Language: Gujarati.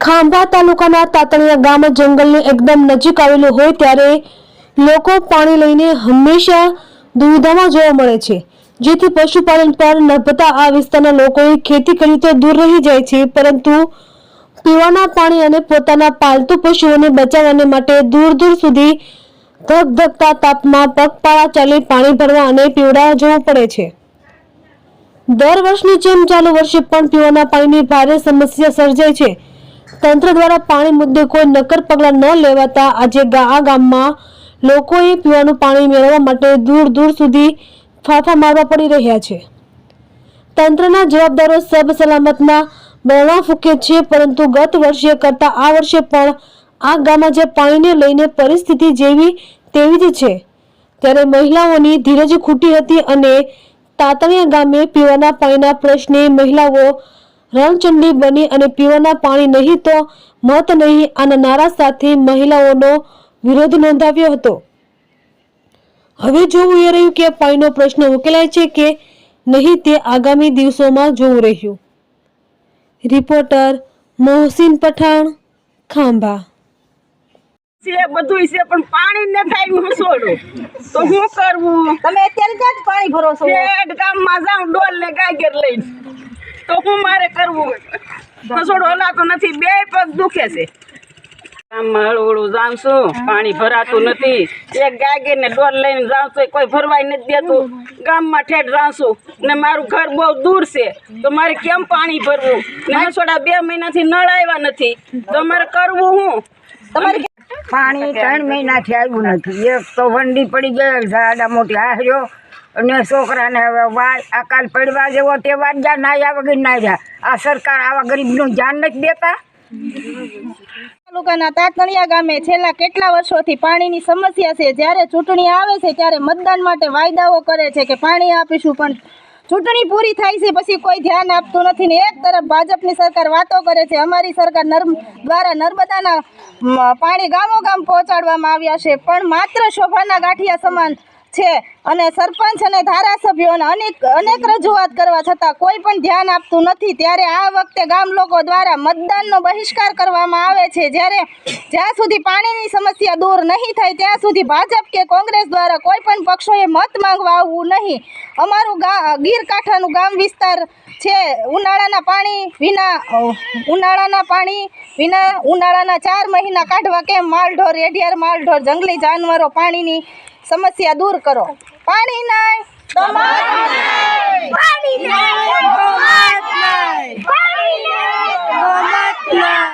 ખાંભા તાલુકાના તાતણિયા ગામ જંગલની એકદમ નજીક આવેલું હોય ત્યારે લોકો પાણી લઈને હંમેશા દુવિધામાં જોવા મળે છે. જેથી પશુપાલન પર નભતા આ વિસ્તારના લોકોએ ખેતી કરી તો દૂર રહી જાય છે, પરંતુ પીવાના પાણી અને પોતાના પાલતુ પશુઓને બચાવવાને માટે દૂર દૂર સુધી ધગધગતા તાપમાં પગપાળા ચાલી પાણી ભરવા અને પીવડા જવું પડે છે. દર વર્ષની જેમ ચાલુ વર્ષે પણ પીવાના પાણીની ભારે સમસ્યા સર્જાય છે. તંત્ર દ્વારા પાણી મુદ્દે કોઈ નક્કર પગલાં ન લેવાતા આજે આ ગામમાં લોકોએ પીવાનું પાણી મેળવવા માટે દૂર દૂર સુધી ફાફા મારવા પડી રહ્યા છે. તંત્રના જવાબદારો સબ સલામતના બરણા ફૂકે છે, પરંતુ ગત વર્ષે કરતા આ વર્ષે પણ આ ગામમાં જે પાણીને લઈને પરિસ્થિતિ જેવી તેવી જ છે. ત્યારે મહિલાઓની ધીરજ ખૂટી હતી અને તાતણિયા ગામે પીવાના પાણીના પ્રશ્ને મહિલાઓ રણચંડી બની અને પીવાના પાણી નહીં તો મત નહીં આના નારા સાથે મહિલાઓનો વિરોધ નોંધાવ્યો હતો. હવે જોવું એ રહ્યું કે પાણીનો પ્રશ્ન ઉકેલાય છે કે નહીં તે આગામી દિવસોમાં જોવું રહ્યું. રિપોર્ટર મોહસિન પઠાણ ખાંભા. છે બધું છે પણ પાણી ન થાય હું છોડું તો શું કરવું? તમે અત્યારે જ પાણી ભરો છો? ગામમાં જાઉં ડોલ ને ગાગર લઈને. તો હું મારે કરવું રસોડો હલાતો નથી બે પગ દુખે છે. ગામમાં હળું હળું જાઉં છું પાણી ભરાતું નથી. એક ગાગર ને ડોલ લઈને જાઉં છું કોઈ ભરવાય નથી દેતું. ગામમાં ઠેઠ જાઉં છું ને મારું ઘર બહુ દૂર છે. તો મારે કેમ પાણી ભરવું? ને રસોડા બે મહિનાથી નળ આવ્યા નથી. તો મારે કરવું હું? તમારે પાણી ત્રણ મહિનાથી આવ્યું નથી. એક તો વંડી પડી ગયેલ ઝાડા મોટી હાર્યો. અને છોકરાને હવે વાય અકાલ પડવા જેવો તે જા, નાયા વગર નાયા. આ સરકાર આવા ગરીબનું ધ્યાન નથી દેતા? તાલુકાના તાતણિયા ગામે છેલ્લા કેટલા વર્ષોથી પાણીની સમસ્યા છે? જ્યારે ચૂંટણી આવે છે, ત્યારે મતદાન માટે વાયદાઓ કરે છે કે પાણી આપીશું, પણ ચૂંટણી પૂરી થાય છે, પછી કોઈ ધ્યાન આપતું નથી ને એક તરફ ભાજપની સરકાર વાતો કરે છે, અમારી સરકાર નર્મ દ્વારા નર્મદાના પાણી ગામો ગામ પહોંચાડવામાં આવ્યા છે, પણ માત્ર શોભાના ગાંઠિયા સમાન છે. અને સરપંચ અને ધારાસભ્યોને અનેક અનેક રજૂઆત કરવા છતાં કોઈ પણ ધ્યાન આપતું નથી. ત્યારે આ વખતે ગામ લોકો દ્વારા મતદાનનો બહિષ્કાર કરવામાં આવે છે. જ્યારે જ્યાં સુધી પાણીની સમસ્યા દૂર નહીં થાય, ત્યાં સુધી ભાજપ કે કોંગ્રેસ દ્વારા કોઈ પણ પક્ષોએ મત માંગવા આવવું નહીં. અમારું ગીર કાંઠાનું ગામ વિસ્તાર છે. ઉનાળાના પાણી વિના, ઉનાળાના પાણી વિના ઉનાળાના ચાર મહિના કાઢવા કેમ માલઢોર એઢિયાર માલઢોર જંગલી જાનવરો પાણીની સમસ્યા દૂર કરો? morning, nice. Good morning.